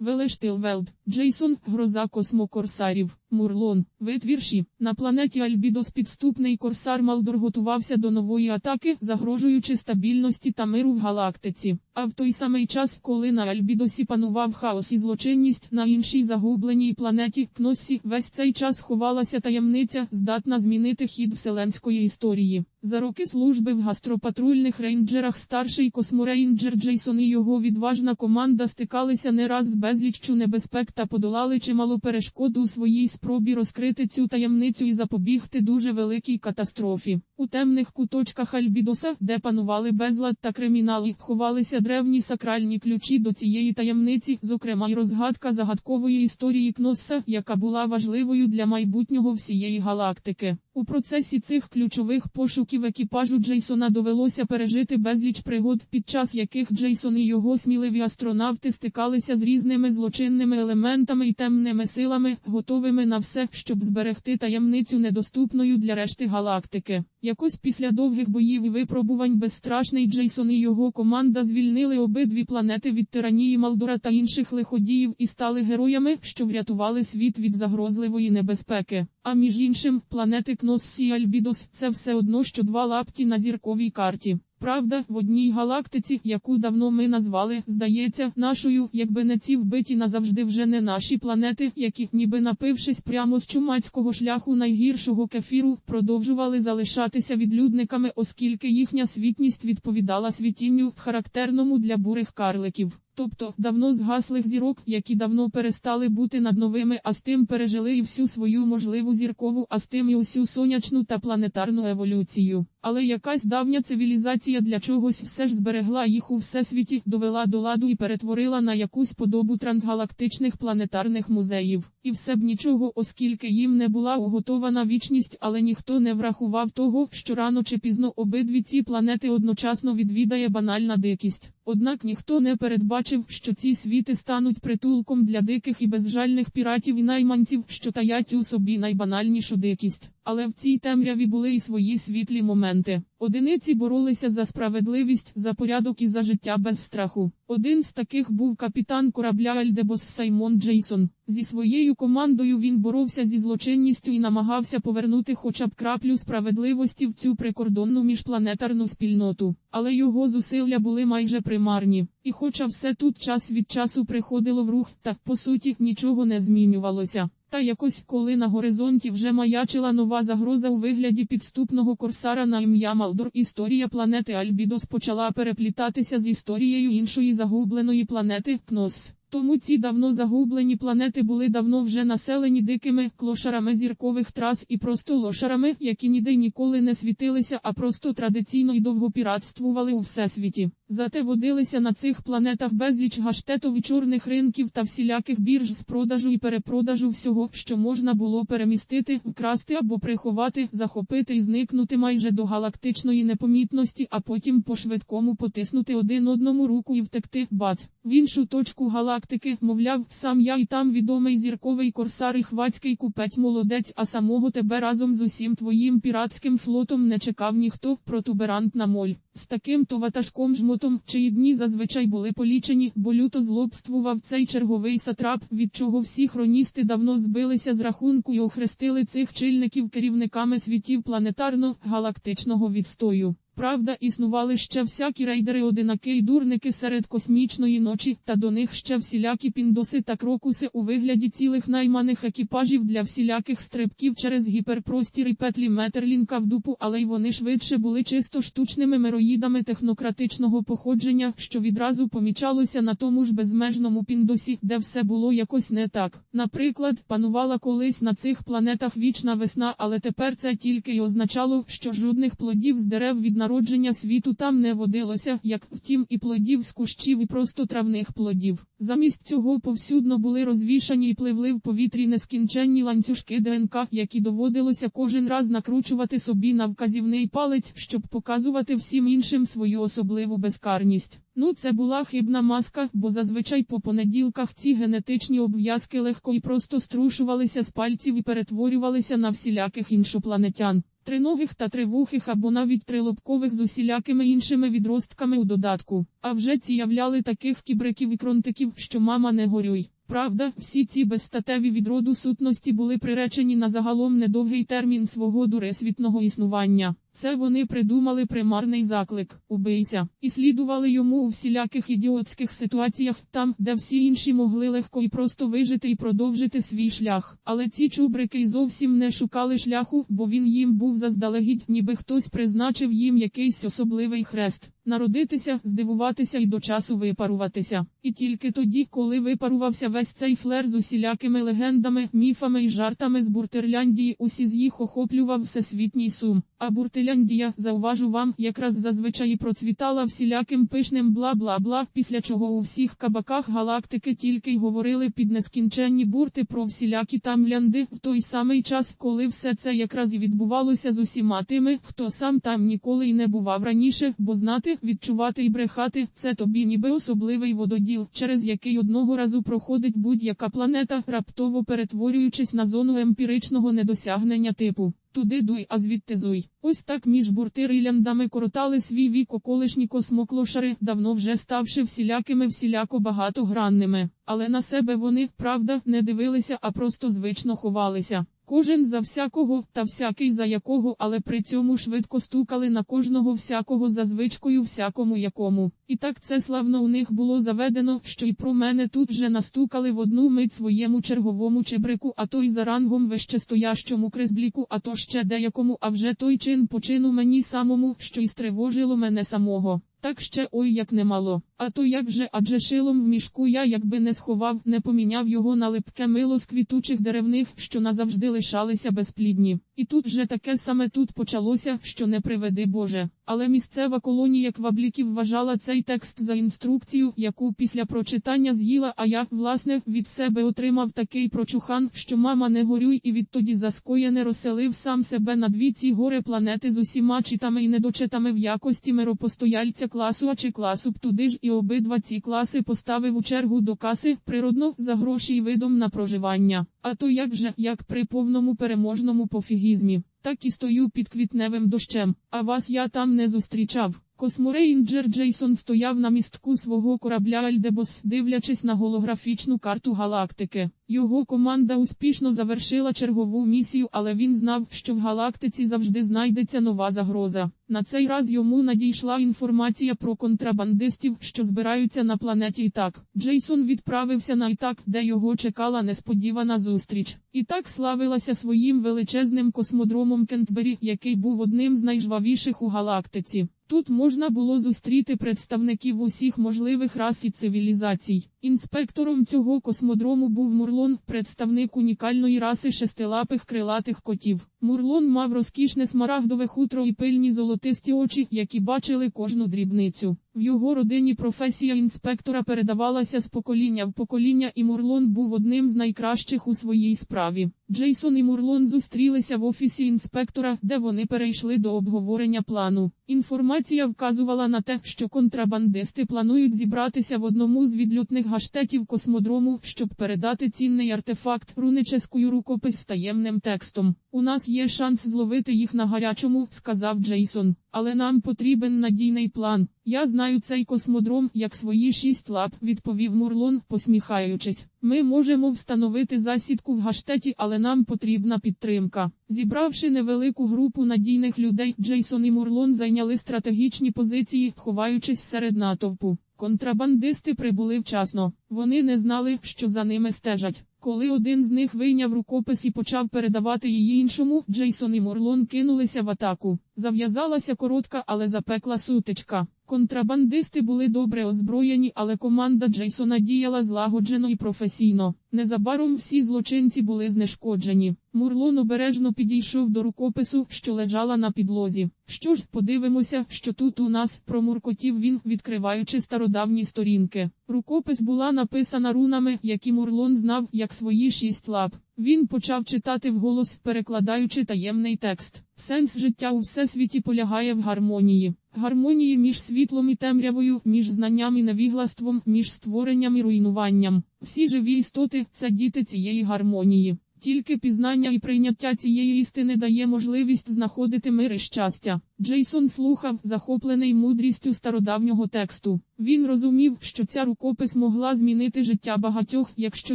Велештилвелд, Джейсон, Гроза космокорсарів, Мурлон, вид вірші. На планеті Альбідос підступний корсар Малдор готувався до нової атаки, загрожуючи стабільності та миру в галактиці. А в той самий час, коли на Альбідосі панував хаос і злочинність на іншій загубленій планеті Кносі, весь цей час ховалася таємниця, здатна змінити хід вселенської історії. За роки служби в гастропатрульних рейнджерах старший косморейнджер Джейсон і його відважна команда стикалися не раз з безліччю небезпек та подолали чимало перешкод у своїй спробі розкрити цю таємницю і запобігти дуже великій катастрофі. У темних куточках Альбідоса, де панували безлад та кримінали, ховалися древні сакральні ключі до цієї таємниці, зокрема й розгадка загадкової історії Кносса, яка була важливою для майбутнього всієї галактики. У процесі цих ключових пошуків екіпажу Джейсона довелося пережити безліч пригод, під час яких Джейсон і його сміливі астронавти стикалися з різними злочинними елементами і темними силами, готовими на все, щоб зберегти таємницю недоступною для решти галактики. Якось після довгих боїв і випробувань безстрашний Джейсон і його команда звільнили обидві планети від тиранії Малдора та інших лиходіїв і стали героями, що врятували світ від загрозливої небезпеки. А між іншим, планети Кнос і Альбідос це все одно, що два лапті на зірковій карті. Правда, в одній галактиці, яку давно ми назвали, здається, нашою, якби не ці вбиті назавжди вже не наші планети, які, ніби напившись прямо з чумацького шляху найгіршого кефіру, продовжували залишатися відлюдниками, оскільки їхня світність відповідала світінню, характерному для бурих карликів. Тобто давно згаслих зірок, які давно перестали бути над новими, а з тим пережили і всю свою можливу зіркову, а з тим і усю сонячну та планетарну еволюцію. Але якась давня цивілізація для чогось все ж зберегла їх у всесвіті, довела до ладу і перетворила на якусь подобу трансгалактичних планетарних музеїв. І все б нічого, оскільки їм не була уготована вічність, але ніхто не врахував того, що рано чи пізно обидві ці планети одночасно відвідає банальна дикість. Однак ніхто не передбачив, що ці світи стануть притулком для диких і безжальних піратів і найманців, що таять у собі найбанальнішу дикість. Але в цій темряві були і свої світлі моменти. Одиниці боролися за справедливість, за порядок і за життя без страху. Один з таких був капітан корабля Альдебос Саймон Джейсон. Зі своєю командою він боровся зі злочинністю і намагався повернути хоча б краплю справедливості в цю прикордонну міжпланетарну спільноту. Але його зусилля були майже примарні. І хоча все тут час від часу приходило в рух, так по суті нічого не змінювалося. Та якось, коли на горизонті вже маячила нова загроза у вигляді підступного корсара на ім'я Малдор, історія планети Альбідос почала переплітатися з історією іншої загубленої планети Кнос. Тому ці давно загублені планети були давно вже населені дикими клошарами зіркових трас і просто лошарами, які ніде ніколи не світилися, а просто традиційно й довго піратствували у всесвіті. Зате водилися на цих планетах безліч гаштетов чорних ринків та всіляких бірж з продажу і перепродажу всього, що можна було перемістити, вкрасти або приховати, захопити і зникнути майже до галактичної непомітності, а потім по швидкому потиснути один одному руку і втекти, бац, в іншу точку галактики, мовляв, сам я і там відомий зірковий корсар і хвацький купець молодець, а самого тебе разом з усім твоїм піратським флотом не чекав ніхто, протуберант на моль. З таким то ватажком жмотом, чиї дні зазвичай були полічені, бо люто злобствував цей черговий сатрап, від чого всі хроністи давно збилися з рахунку і охрестили цих чильників керівниками світів планетарно-галактичного відстою. Правда, існували ще всякі рейдери одинаки й дурники серед космічної ночі, та до них ще всілякі піндоси та крокуси у вигляді цілих найманих екіпажів для всіляких стрибків через гіперпростір і петлі Метерлінка в дупу, але й вони швидше були чисто штучними мероїдами технократичного походження, що відразу помічалося на тому ж безмежному піндосі, де все було якось не так. Наприклад, панувала колись на цих планетах вічна весна, але тепер це тільки й означало, що жодних плодів з дерев від народження світу там не водилося, як втім, і плодів з кущів, і просто травних плодів. Замість цього повсюдно були розвішані і пливли в повітрі нескінченні ланцюжки ДНК, які доводилося кожен раз накручувати собі на вказівний палець, щоб показувати всім іншим свою особливу безкарність. Ну, це була хибна маска, бо зазвичай по понеділках ці генетичні обв'язки легко і просто струшувалися з пальців і перетворювалися на всіляких іншопланетян. Триногих та тривухих або навіть трилобкових з усілякими іншими відростками у додатку. А вже ці являли таких кібриків і кронтиків, що мама не горюй. Правда, всі ці безстатеві відроду сутності були приречені на загалом недовгий термін свого дуресвітного існування. Це вони придумали примарний заклик убийся, і слідували йому у всіляких ідіотських ситуаціях, там, де всі інші могли легко і просто вижити і продовжити свій шлях. Але ці чубрики зовсім не шукали шляху, бо він їм був заздалегідь, ніби хтось призначив їм якийсь особливий хрест. Народитися, здивуватися і до часу випаруватися. І тільки тоді, коли випарувався весь цей флер з усілякими легендами, міфами і жартами з Буртерляндії, усі з їх охоплював всесвітній сум. А Буртеляндія, зауважу вам, якраз зазвичай процвітала всіляким пишним бла-бла-бла, після чого у всіх кабаках галактики тільки й говорили під нескінченні бурти про всілякі там лянди, в той самий час, коли все це якраз і відбувалося з усіма тими, хто сам там ніколи й не бував раніше, бо знати, відчувати і брехати це тобі ніби особливий вододіл, через який одного разу проходить будь-яка планета, раптово перетворюючись на зону емпіричного недосягнення типу. Туди дуй, а звідти зуй. Ось так між буртириляндами коротали свій вік околишні космоклошари, давно вже ставши всілякими всіляко багатогранними. Але на себе вони, правда, не дивилися, а просто звично ховалися. Кожен за всякого, та всякий за якого, але при цьому швидко стукали на кожного всякого за звичкою всякому якому. І так це славно у них було заведено, що й про мене тут вже настукали в одну мить своєму черговому чебрику, а то й за рангом вищестоящому кризбліку, а то ще деякому, а вже той чин почину мені самому, що й стривожило мене самого. Так ще ой як немало. А то як же, адже шилом в мішку я якби не сховав, не поміняв його на липке мило з квітучих деревних, що назавжди лишалися безплідні. І тут же таке саме тут почалося, що не приведи Боже. Але місцева колонія квабліків вважала цей текст за інструкцію, яку після прочитання з'їла, а я, власне, від себе отримав такий прочухан, що мама не горюй, і відтоді заскоєне розселив сам себе на дві ці гори планети з усіма читами і недочитами в якості миропостояльця класу, а чи класу б туди ж і обидва ці класи поставив у чергу до каси, природно, за гроші й видом на проживання. А то як же, як при повному переможному пофігізмі, так і стою під квітневим дощем, а вас я там не зустрічав. Косморейнджер Джейсон стояв на містку свого корабля Альдебос, дивлячись на голографічну карту галактики. Його команда успішно завершила чергову місію, але він знав, що в галактиці завжди знайдеться нова загроза. На цей раз йому надійшла інформація про контрабандистів, що збираються на планеті Ітак. Джейсон відправився на Ітак, де його чекала несподівана зустріч. Ітак славилася своїм величезним космодромом Кентбері, який був одним з найжвавіших у галактиці. Тут можна було зустріти представників усіх можливих рас і цивілізацій. Інспектором цього космодрому був Мурлон, представник унікальної раси шестилапих крилатих котів. Мурлон мав розкішне смарагдове хутро і пильні золотисті очі, які бачили кожну дрібницю. В його родині професія інспектора передавалася з покоління в покоління, і Мурлон був одним з найкращих у своїй справі. Джейсон і Мурлон зустрілися в офісі інспектора, де вони перейшли до обговорення плану. Інформація вказувала на те, що контрабандисти планують зібратися в одному з відлютних гаштетів космодрому, щоб передати цінний артефакт руническою рукопис з таємним текстом. У нас є шанс зловити їх на гарячому, сказав Джейсон. Але нам потрібен надійний план. Я знаю цей космодром як свої шість лап, відповів Мурлон, посміхаючись. Ми можемо встановити засідку в гаштеті, але нам потрібна підтримка. Зібравши невелику групу надійних людей, Джейсон і Мурлон зайняли стратегічні позиції, ховаючись серед натовпу. Контрабандисти прибули вчасно. Вони не знали, що за ними стежать. Коли один з них вийняв рукопис і почав передавати її іншому, Джейсон і Мурлон кинулися в атаку. Зав'язалася коротка, але запекла сутичка. Контрабандисти були добре озброєні, але команда Джейсона діяла злагоджено і професійно. Незабаром всі злочинці були знешкоджені. Мурлон обережно підійшов до рукопису, що лежала на підлозі. Що ж, подивимося, що тут у нас промуркотів він, відкриваючи стародавні сторінки. Рукопис була написана рунами, які Мурлон знав, як свої шість лап. Він почав читати вголос, перекладаючи таємний текст. Сенс життя у всесвіті полягає в гармонії. Гармонії між світлом і темрявою, між знанням і невіглаством, між створенням і руйнуванням. Всі живі істоти це діти цієї гармонії. Тільки пізнання і прийняття цієї істини дає можливість знаходити мир і щастя. Джейсон слухав, захоплений мудрістю стародавнього тексту. Він розумів, що ця рукопис могла змінити життя багатьох, якщо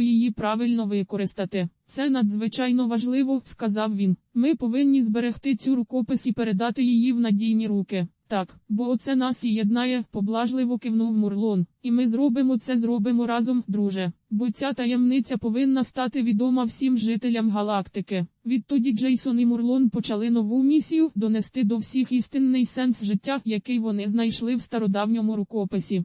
її правильно використати. Це надзвичайно важливо, сказав він. Ми повинні зберегти цю рукопис і передати її в надійні руки. Так, бо оце нас і єднає, поблажливо кивнув Мурлон. І ми зробимо це зробимо разом, друже. Бо ця таємниця повинна стати відома всім жителям галактики. Відтоді Джейсон і Мурлон почали нову місію донести до всіх істинний сенс життя, який вони знайшли в стародавньому рукописі.